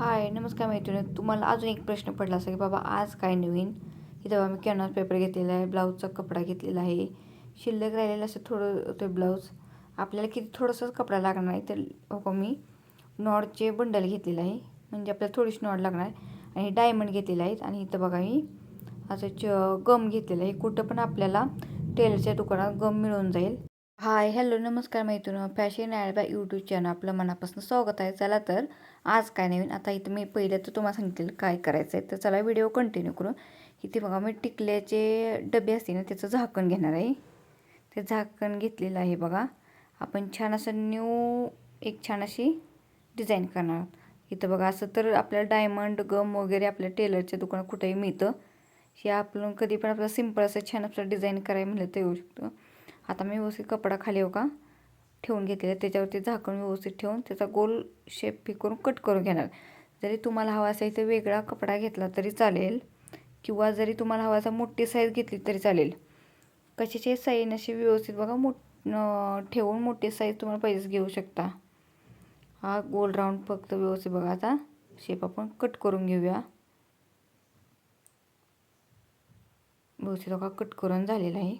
हाय नमस्कार मैत्रिणी. तुम्हाला अजून एक प्रश्न पडला असा की बाबा आज काय नवीन? इथं बघा मी कॅनव्हास पेपर घेतलेला आहे ब्लाऊजचा कपडा घेतलेला आहे. शिल्लक राहिलेलं असं थोडं ते ब्लाऊज आपल्याला किती थोडंसंच कपडा लागणार आहे तर हो मी नॉडचे बंडल घेतलेलं आहे. म्हणजे आपल्याला थोडीशी नॉड लागणार आहे. आणि डायमंड घेतलेले आहेत आणि इथं बघा मी असं च गम घेतलेलं आहे. कुठं पण आपल्याला टेलरच्या दुकानात गम मिळून जाईल. हाय हॅलो नमस्कार मैत्रिणी fashion ad by YouTube channel आपलं मनापासून स्वागत आहे. चला तर आज काय नवीन? आता इथं मी पहिले तर तुम्हाला सांगितलेलं काय करायचं आहे. तर चला व्हिडिओ कंटिन्यू करू. इथे बघा मी टिकल्याचे डबे असते ना त्याचं झाकण घेणार आहे. ते झाकण घेतलेलं आहे बघा. आपण छान असं न्यू एक छान अशी डिझाईन करणार इथं बघा असं तर आपल्याला डायमंड गम वगैरे आपल्या टेलरच्या दुकानात कुठेही मिळतं. हे आपण कधी पण आपलं सिंपल असं छान आपलं डिझाईन करायला म्हणलं तर येऊ शकतं. आता मी व्यवस्थित कपडा खाली हो का? ठेवून घेतलेला. त्याच्यावरती झाकण व्यवस्थित ठेवून त्याचा गोल शेप पी करून कट करून घेणार. जरी तुम्हाला हवा असेल तर वेगळा कपडा घेतला तरी चालेल. किंवा जरी तुम्हाला हवा असा मोठी साईज घेतली तरी चालेल. कशाची साईज अशी व्यवस्थित बघा. मोठ ठेवून मोठी साईज तुम्हाला पाहिजेच घेऊ शकता. हा गोल राऊंड फक्त व्यवस्थित बघा आता. शेप आपण कट करून घेऊया. व्यवस्थित बघा कट करून झालेला आहे.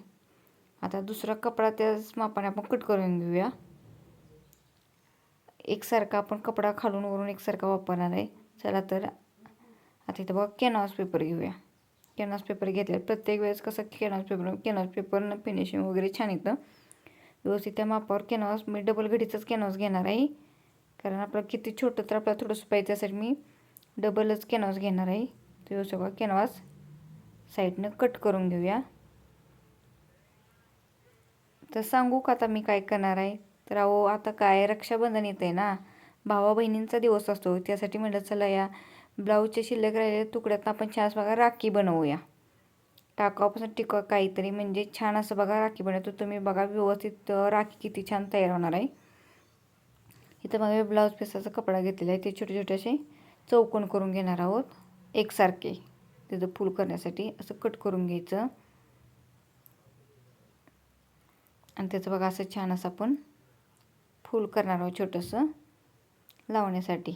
आता दुसरा कपडा त्याच मापाने आपण कट करून घेऊया. एकसारखा आपण कपडा खालून वरून एकसारखा वापरणार आहे. चला तर आता इथं बघा कॅनव्हास पेपर घेऊया. कॅनव्हास पेपर घेतले प्रत्येक वेळेस कसं कॅनव्हास पेपर कॅनव्हास पेपरनं फिनिशिंग वगैरे छान येतं. व्यवस्थित त्या मापावर कॅनव्हास मी डबल घडीचाच कॅनव्हास घेणार आहे. कारण आपलं किती छोटं तर आपल्याला थोडंसं पाहिजे असेल मी डबलच कॅनव्हास घेणार आहे. तर व्यवस्थित बघा कॅनव्हास साईडनं कट करून घेऊया. तर सांगू का आता मी काय करणार आहे? तर अहो आता काय रक्षाबंधन येतं आहे ना. भावा बहिणींचा दिवस असतो. त्यासाठी म्हटलं चला या. ब्लाऊजच्या शिल्लक राहिलेल्या तुकड्यात आपण छान बघा राखी बनवूया. टाकावापासून टिका काहीतरी. म्हणजे छान असं बघा राखी बनवतो. तुम्ही बघा व्यवस्थित राखी किती छान तयार होणार आहे. इथं बघा ब्लाऊज पिसाचा कपडा घेतलेला आहे. ते छोटे छोटे असे चौकोन करून घेणार आहोत. एकसारखे. त्याचं फूल करण्यासाठी असं कट करून घ्यायचं. आणि त्याचं बघा असं छान असं आपण फूल करणार आहोत छोटंसं लावण्यासाठी.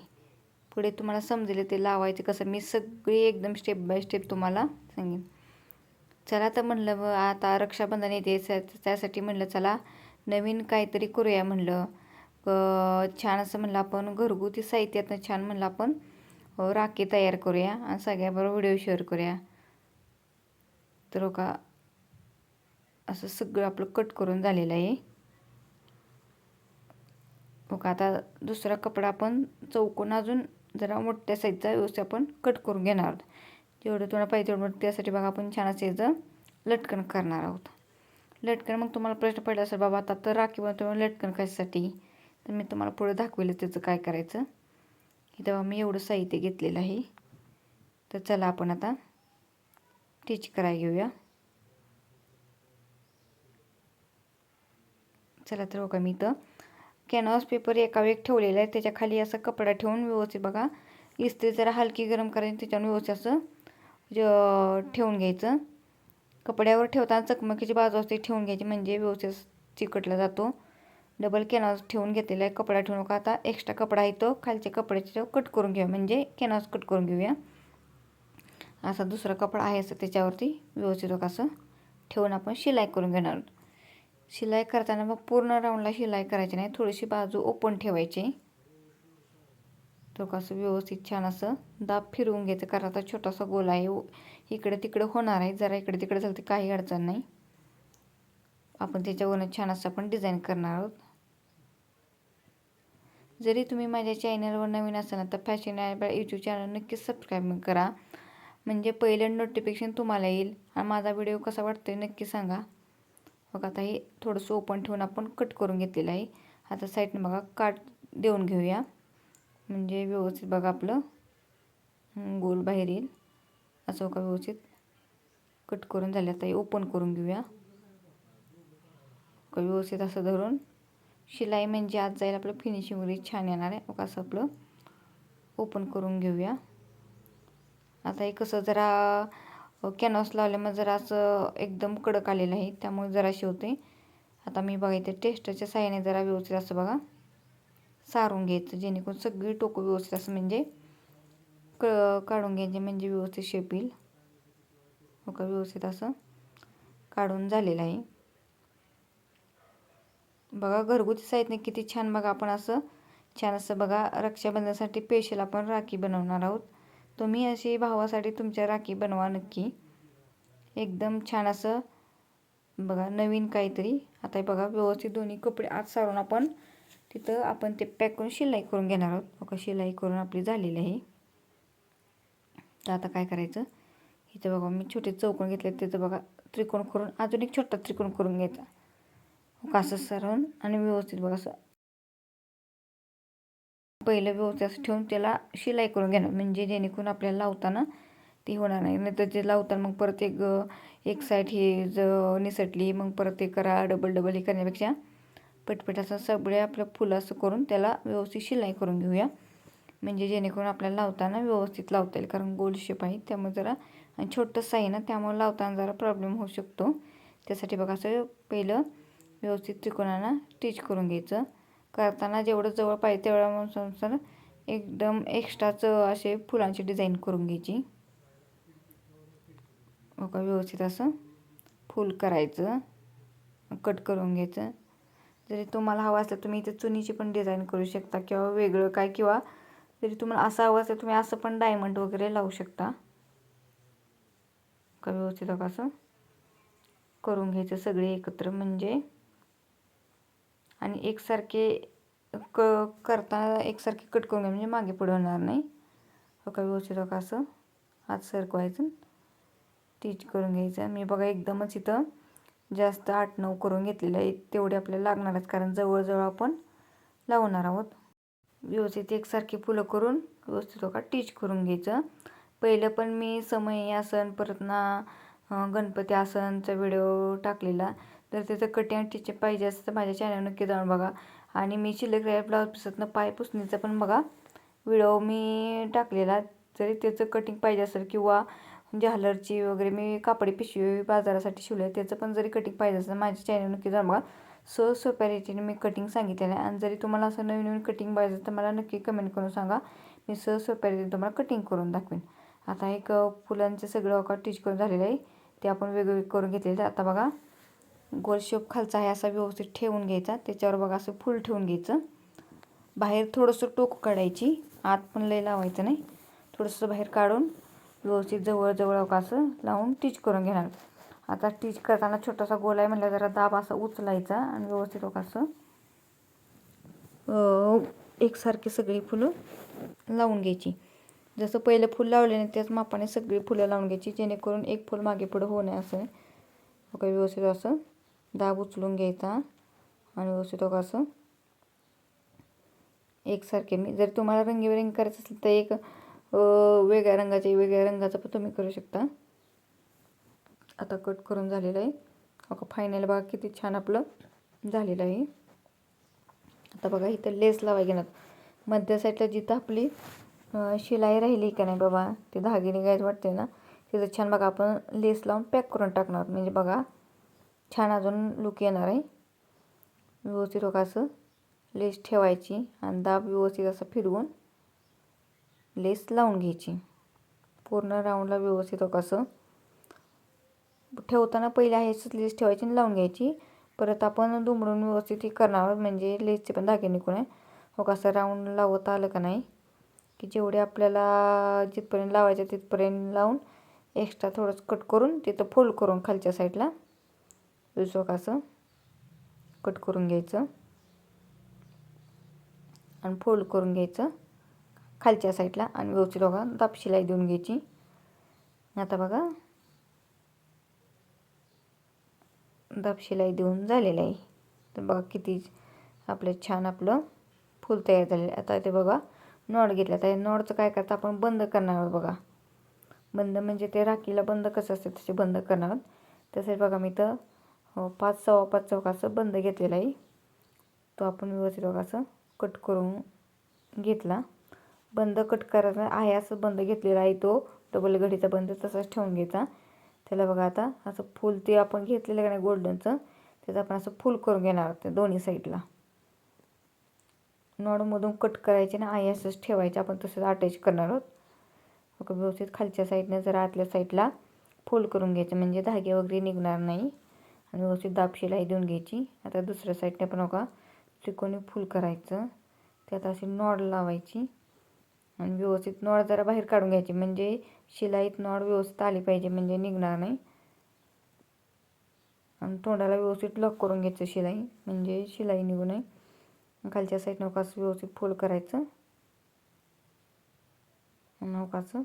पुढे तुम्हाला समजेल ते लावायचं कसं. मी सगळी एकदम स्टेप बाय स्टेप तुम्हाला सांगेन. चला तर म्हणलं आता रक्षाबंधन येते. त्यासाठी म्हणलं चला नवीन काहीतरी करूया म्हणलं. छान असं म्हणलं आपण घरगुती साहित्यातनं छान म्हणलं आपण राखी तयार करूया आणि सगळ्याबरोबर व्हिडिओ शेअर करूया. तर हो का असं सगळं आपलं कट करून झालेलं आहे. मग आता दुसरा कपडा आपण चौकोन अजून जरा मोठ्या साईजचा व्यवस्थित आपण कट करून घेणार आहोत. जेवढं तुम्हाला पाहिजे तेवढं त्यासाठी बघा आपण छान असं याचं लटकन करणार आहोत. लटकन मग तुम्हाला प्रश्न पडला असेल बाबा आता तर राखी बनवतो लटकन कशासाठी? तर मी तुम्हाला पुढे दाखवेल त्याचं काय करायचं. तेव्हा मी एवढं साहित्य घेतलेलं आहे. तर चला आपण आता टीच करायला घेऊया. चला तर बघा मी इथं. कॅनव्हास पेपर एका वेग ठेवलेला आहे. त्याच्याखाली असा कपडा ठेवून व्यवस्थित बघा. इस्त्री जरा हलकी गरम करायची त्याच्यावर व्यवस्थित असं ठेवून घ्यायचं. कपड्यावर ठेवताना चकमकीची बाजू असते ठेवून घ्यायची. म्हणजे व्यवस्थित चिकटला जातो. डबल कॅनव्हास ठेवून घेतलेला आहे. कपडा ठेवून नका. आता एक्स्ट्रा कपडा आहे तो. खालच्या कपड्याच्या कट करून घेऊया. म्हणजे कॅनव्हास कट करून घेऊया. असा दुसरा कपडा आहे असं त्याच्यावरती व्यवस्थित असं ठेवून आपण शिलाई करून घेणार. आहोत शिलाई करताना मग पूर्ण राऊंडला शिलाई करायची नाही थोडीशी बाजू ओपन ठेवायची. तो कसं व्यवस्थित छान असं दाब फिरवून घ्यायचं कारण आता छोटासा गोल आहे इकडे तिकडे होणार आहे जरा इकडे तिकडे झालं तर काही अडचण नाही. आपण त्याच्यावरनं छान असं आपण डिझाईन करणार आहोत. जरी तुम्ही माझ्या चॅनलवर नवीन असाल तर फॅशन यूट्यूब चॅनल नक्कीच सबस्क्राईब करा. म्हणजे पहिलं नोटिफिकेशन तुम्हाला येईल. आणि माझा व्हिडिओ कसा वाटतो नक्की सांगा. बघा आता हे थोडंसं ओपन ठेवून आपण कट करून घेतलेलं आहे. आता साईडनं बघा काट देऊन घेऊया. म्हणजे व्यवस्थित बघा आपलं. गोल बाहेर येईल. असं बघा व्यवस्थित. कट करून झालं. आता हे ओपन करून घेऊया. व्यवस्थित असं धरून. शिलाई म्हणजे आज जाईल आपलं फिनिशिंग वगैरे छान येणार आहे. बघा असं आपलं. ओपन करून घेऊया. आता हे कसं जरा कॅनव्हास लावल्यामुळे जरा असं एकदम कडक आलेलं आहे त्यामुळे जराशी होते. आता मी बघा इथे टेस्टच्या साह्याने जरा व्यवस्थित असं बघा. सारून घ्यायचं जेणेकरून सगळी टोकं व्यवस्थित असं म्हणजे क काढून घ्यायचे म्हणजे व्यवस्थित शेप येईल. हो का व्यवस्थित असं काढून झालेलं आहे. बघा घरगुती साहित्य किती छान बघा आपण असं छान असं बघा रक्षाबंधनासाठी पेशल आपण राखी बनवणार आहोत. तुम्ही अशी भावासाठी तुमच्या राखी बनवा नक्की. एकदम छान असं बघा नवीन काहीतरी. आता हे बघा व्यवस्थित दोन्ही कपडे आत सारून आपण तिथं आपण ते पॅक करून शिलाई करून घेणार आहोत. बघा शिलाई करून आपली झालेली आहे. तर आता काय करायचं? इथं बघा मी छोटे चौकोन घेतले तिथं बघा त्रिकोण करून अजून एक छोटा त्रिकोण करून घ्यायचा. असं सारून आणि व्यवस्थित बघा असं पहिलं व्यवस्थित ठेवून त्याला शिलाई करून घेणार. म्हणजे जेणेकरून आपल्याला लावताना ती होणार नाही. नाही तर ते लावताना मग परत एक एक साईड ही ज निसटली मग परत ते करा डबल डबल हे करण्यापेक्षा पटपट असं सगळे आपलं फुलं असं करून त्याला व्यवस्थित शिलाई करून घेऊया. म्हणजे जेणेकरून आपल्याला लावताना व्यवस्थित लावता येईल. कारण गोल शेप आहे त्यामुळे जरा आणि छोटंसं आहे ना त्यामुळे लावताना जरा प्रॉब्लेम होऊ शकतो. त्यासाठी बघा असं पहिलं व्यवस्थित त्रिकोणानं स्टिच करून घ्यायचं. करताना जेवढं जवळ पाहिजे तेवढ्या एकदम एक्स्ट्राचं असे फुलांची डिझाईन करून घ्यायची. बघा व्यवस्थित असं फुल करायचं कट करून घ्यायचं. जरी तुम्हाला हवं असलं तुम्ही इथे चुनीची पण डिझाईन करू शकता किंवा वेगळं काय किंवा जरी तुम्हाला असं हवं असेल तुम्ही असं पण डायमंड वगैरे लावू शकता. का व्यवस्थित असं करून घ्यायचं सगळे एकत्र. म्हणजे आणि एकसारखे क करताना एकसारखे कट करून घ्या म्हणजे मागे पुढे होणार नाही. हो का व्यवस्थित हो का असं? हात सरकवायचं टीच करून घ्यायचं. मी बघा एकदमच इथं जास्त आठ नऊ करून घेतलेलं आहे. तेवढे आपल्याला लागणारच कारण जवळजवळ आपण लावणार आहोत. व्यवस्थित एकसारखी फुलं करून व्यवस्थित हो का टीच करून घ्यायचं. पहिलं पण मी समय आसन परत ना गणपती आसनचा व्हिडिओ टाकलेला. जर त्याचं कटिंग टीचे पाहिजे असेल तर माझ्या चॅनल नक्की जाऊन बघा. आणि मी शिल्लक राहिल्या ब्लाऊज पिसतनं पाय पुसणीचं पण बघा. व्हिडिओ मी टाकलेला जरी त्याचं कटिंग पाहिजे असेल किंवा म्हणजे झालरची वगैरे मी कापडी पिशवी बाजारासाठी शिवले त्याचं पण जरी कटिंग पाहिजे असेल माझ्या चॅनल नक्की जाऊन बघा. सहज सोप्या रीतीने मी कटिंग सांगितलेलं आहे. आणि जरी तुम्हाला असं नवीन नवीन कटिंग पाहिजे तर मला नक्की कमेंट करून सांगा. मी सहज सोप्या रीतीने तुम्हाला कटिंग करून दाखवेन. आता एक फुलांचं सगळं का टीच करून झालेलं आहे. ते आपण वेगवेगळे करून घेतलेलं आता बघा. गोल शेप खालचा आहे असा व्यवस्थित ठेवून घ्यायचा. त्याच्यावर बघा असं फुल ठेवून घ्यायचं. बाहेर थोडंसं टोक काढायची. आत पण लय लावायचं नाही. थोडंसं बाहेर काढून व्यवस्थित जवळजवळ असं लावून टीच करून घेणार. आता टीच करताना छोटासा गोल आहे म्हटलं जरा दाब असा उचलायचा आणि व्यवस्थित असं एकसारखी सगळी फुलं लावून घ्यायची. जसं पहिलं फुल लावले नाही त्याच मापाने सगळी फुलं लावून घ्यायची जेणेकरून एक फुल मागे पुढं होऊ नये असं. व्यवस्थित असं. दाब उचलून घ्यायचा आणि व्यवस्थित असं. एकसारखे. मी जर तुम्हाला रंगीबेरंगी करायचं असेल तर एक वेगळ्या रंगाचे वेगळ्या रंगाचं पण तुम्ही करू शकता. आता कट करून झालेलं आहे. अगं फायनल बघा किती छान आपलं झालेलं आहे. आता बघा इथं लेस लावाय घेणार. मध्य साईडला जिथं आपली शिलाई राहिली का नाही बाबा ते धागे निघायचं वाटते ना तिथं छान बघा आपण लेस लावून पॅक करून टाकणार. म्हणजे बघा छान अजून लुक येणार आहे. व्यवस्थित बघा असं. लेस ठेवायची आणि दाब व्यवस्थित असं फिरवून लेस लावून घ्यायची. पूर्ण राऊंडला व्यवस्थित कसं ठेवताना पहिले आहे लेस ठेवायची आणि लावून घ्यायची. परत आपण दुमडून व्यवस्थित करणार म्हणजे लेसचे पण धागे निघून आहे. हो कसं राऊंड लावता आलं का नाही. की जेवढे आपल्याला जिथपर्यंत लावायचे तिथपर्यंत लावून एक्स्ट्रा थोडंसं कट करून तिथं फोल्ड करून खालच्या साईडला दुसरं असं कट करून घ्यायचं. आणि फोल्ड करून घ्यायचं खालच्या साईडला आणि व्यवस्थित बघा दाब शिलाई देऊन घ्यायची. आता बघा दाब शिलाई देऊन झालेलं आहे. तर बघा किती आपलं छान आपलं फूल तयार झालेलं आहे. आता ते बघा नॉड घेतला तर नॉडचं काय करतं आपण? बंद करणार आहोत बघा. बंद म्हणजे ते राखीला बंद कसं असते? तसे बंद करणार आहोत. तसेच बघा मी तर हो, पाच सव्वा पाच चौकाचं बंद घेतलेला आहे. तो आपण व्यवस्थित बघा असं कट करून घेतला. बंद कट करायचा आहे असं बंद घेतलेला आहे तो. डबल घडीचा बंद तसाच ठेवून घ्यायचा. त्याला बघा आता असं फुल ते आपण घेतलेलं का नाही गोल्डनचं त्याचं आपण असं फुल करून घेणार आहोत दोन्ही साईडला. नॉडमधून कट करायचे ना आहे असंच ठेवायचे. आपण तसंच अटॅच करणार आहोत. मग व्यवस्थित खालच्या साईडनं जरा आतल्या साईडला फोल्ड करून घ्यायचं. म्हणजे धागे वगैरे निघणार नाही. आणि व्यवस्थित दाब शिलाई देऊन घ्यायची. आता दुसऱ्या साईडने पण बघा त्रिकोणी फुल करायचं. त्यात अशी नॉड लावायची. आणि व्यवस्थित नॉड जरा बाहेर काढून घ्यायची. म्हणजे शिलाईत नॉड व्यवस्थित आली पाहिजे म्हणजे निघणार नाही. आणि तोंडाला व्यवस्थित लॉक करून घ्यायचं शिलाई. म्हणजे शिलाई निघू नये. खालच्या साईडनं कसं व्यवस्थित फोल्ड करायचं. नौकाचं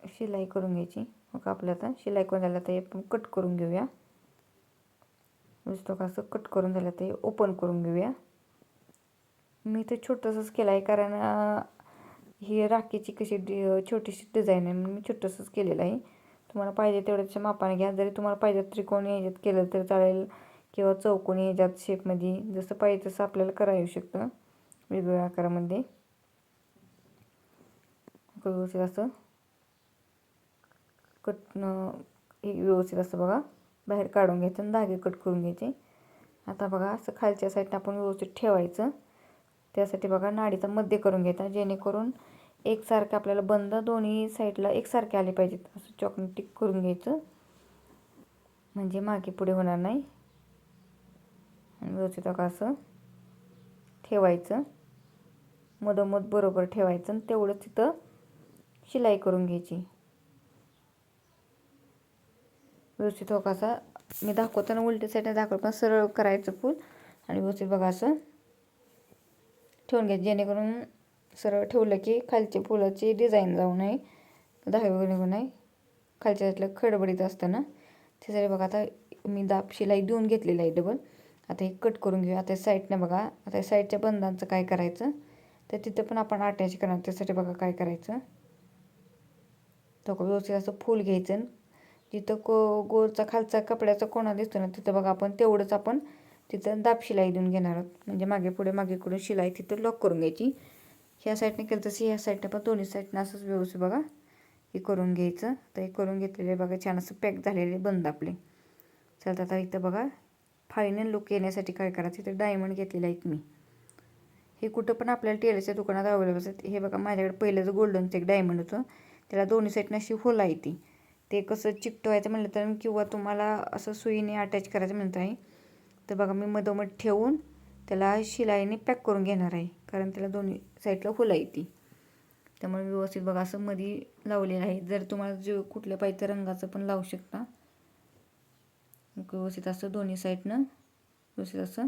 शिलाई करून घ्यायची. मग आपलं आता शिलाई करून झालं तर आपण कट करून घेऊया. नुसतं कसं कट करून झालं ते ओपन करून घेऊया. मी तर छोटंसंच केलं आहे कारण ही राखीची कशी डि छोटीशी डिझाईन आहे म्हणून मी छोटंसंच केलेलं आहे. तुम्हाला पाहिजे तेवढ्याच्या मापाने घ्या. जरी तुम्हाला पाहिजे त्रिकोणी याच्यात केलं तर चालेल किंवा चौकोनी याच्यात शेपमध्ये जसं पाहिजे तसं आपल्याला करा येऊ शकतं. वेगवेगळ्या आकारामध्ये. असं. कट हे व्यवस्थित असं बघा. बाहेर काढून घ्यायचं आणि धागे कट करून घ्यायचे. आता बघा असं खालच्या साईडनं आपण व्यवस्थित ठेवायचं. त्यासाठी बघा नाडीचा मध्य करून घ्यायचा. जेणेकरून एकसारखं आपल्याला बंद दोन्ही साईडला एकसारखे आले पाहिजेत. असं चॉकने टिक करून घ्यायचं. म्हणजे मागे पुढे होणार नाही. आणि व्यवस्थित बघा असं ठेवायचं. मधोमध बरोबर ठेवायचं आणि तेवढंच तिथं शिलाई करून घ्यायची. व्यवस्थित हो कसा मी दाखवताना उलटी साईडने दाखवलं पण सरळ करायचं फूल आणि व्यवस्थित बघा असं. ठेवून घ्यायचं जेणेकरून सरळ ठेवलं की खालच्या फुलाची डिझाईन जाऊ नये दहावी वगैरे निघू नये. खालच्या त्यातलं खडबडीत असतं ना त्यासाठी बघा आता मी दाब शिलाई देऊन घेतलेली आहे डबल आता हे कट करून घेऊया. आता साईडनं बघा आता साईडच्या बंदांचं काय करायचं? तर तिथं पण आपण अटॅच करणार त्यासाठी बघा काय करायचं. तो व्यवस्थित असं फूल घ्यायचं जिथं को गोलचा खालचा कपड्याचा कोणा दिसतो ना तिथं बघा आपण तेवढंच आपण तिथं दाब शिलाई देऊन घेणार आहोत. म्हणजे मागे पुढे मागेकडून शिलाई तिथं लॉक करून घ्यायची. ह्या साईडने केलं तसं ह्या साईडनं पण दोन्ही साईडनं असंच व्यवस्थित बघा. हे करून घ्यायचं. तर हे करून घेतलेले बघा छान असं पॅक झालेले बंद आपले. चालतं आता इथं बघा. फायनल लुक येण्यासाठी काय करायचं? इथं डायमंड घेतलेले आहेत मी. हे कुठं पण आपल्याला टेलरच्या दुकानात अवेलेबल असतात. हे बघा माझ्याकडे पहिलं जर गोल्डनचं एक डायमंड होतं त्याला दोन्ही साईडनं अशी होल आहे ती. ते कसं चिकटवायचं म्हणलं तर किंवा तुम्हाला असं सुईने अटॅच करायचं म्हणत आहे तर बघा मी मधोमध ठेवून त्याला शिलाईने पॅक करून घेणार आहे कारण त्याला दोन्ही साईडला फुलं आहे ती. त्यामुळे व्यवस्थित बघा असं मध्ये लावलेलं आहे. जर तुम्हाला जे कुठल्या पाहिजे रंगाचं पण लावू शकता. व्यवस्थित असं दोन्ही साईडनं व्यवस्थित असं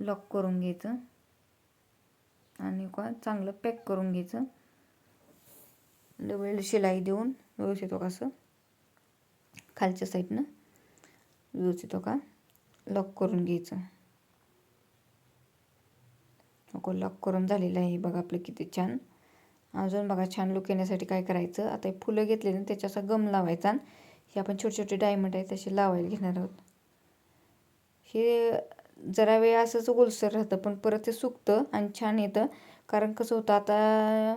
लॉक करून घ्यायचं. आणि का चांगलं पॅक करून घ्यायचं. डबल शिलाई देऊन व्यवस्थित का असं. खालच्या साईडनं व्यवस्थित हो का लॉक करून घ्यायचं. नको लॉक करून झालेलं आहे. बघा आपलं किती छान. अजून बघा छान लुक येण्यासाठी काय करायचं? आता हे फुलं घेतले ना त्याच्या असा गम लावायचा. हे आपण छोटे छोटे डायमंड आहे तसे लावायला घेणार आहोत. हे जरा वेळ असंच ओलसर राहतं पण परत ते सुकतं आणि छान येतं. कारण कसं होतं आता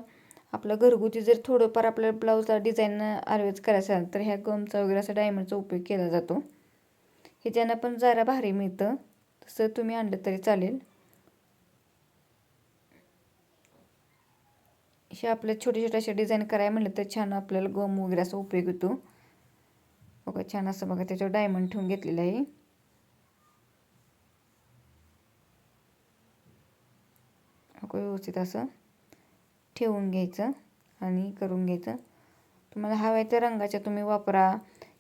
आपलं घरगुती जर थोडंफार आपल्याला ब्लाऊजला डिझाईन आरवेज करायचं असेल तर ह्या गमचा वगैरे असा डायमंडचा उपयोग केला जातो. हे ज्यांना पण जरा भारी मिळतं. तसं तुम्ही आणलं तरी चालेल. हे आपल्या छोटे छोटे असे डिझाईन करायला म्हटलं तर छान आपल्याला गम वगैरे असा उपयोग होतो. बघा छान असं बघा त्याच्यावर डायमंड ठेवून घेतलेलं आहे. व्यवस्थित असं. ठेवून घ्यायचं आणि करून घ्यायचं. तुम्हाला हव्या त्या रंगाच्या तुम्ही वापरा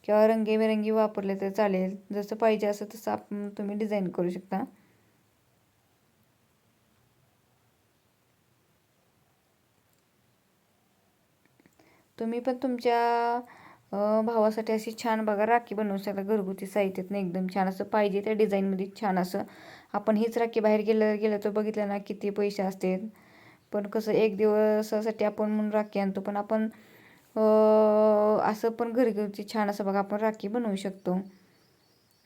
किंवा रंगीबेरंगी वापरले तर चालेल. जसं पाहिजे असं तसं आपण तुम्ही डिझाईन करू शकता. तुम्ही पण तुमच्या भावासाठी अशी छान बघा राखी बनवू शकता. घरगुती साहित्यातनं एकदम छान असं पाहिजे त्या डिझाईनमध्ये छान असं. आपण हीच राखी बाहेर गेलं गेलं तर बघितलं ना किती पैसे असतात पण कसं एक दिवसासाठी आपण म्हणून राखी आणतो पण आपण असं पण घरगुती छान असं बघा आपण राखी बनवू शकतो.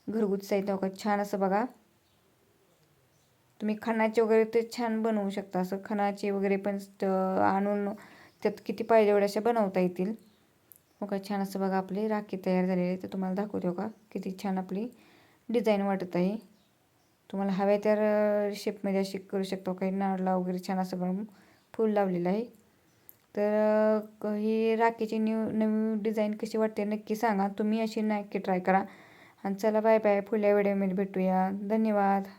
घरगुती साहित्य बघा छान असं बघा. तुम्ही खणाचे वगैरे ते छान बनवू शकता असं खणाचे वगैरे पण आणून त्यात किती पाहिजे एवढ्या अशा बनवता येतील. बघा छान असं बघा आपली राखी तयार झालेली आहे. तर तुम्हाला दाखवते का किती छान आपली डिझाईन वाटत आहे. तुम्हाला हव्या तर शेपमध्ये अशी करू शकतो. काही नारळा वगैरे छान असं बनवून फूल लावलेलं आहे. तर ही राखीची न्यू नवी डिझाईन कशी वाटते नक्की सांगा. तुम्ही अशी नक्की ट्राय करा. आणि चला बाय बाय पुढल्या व्हिडिओमध्ये भेटूया. धन्यवाद.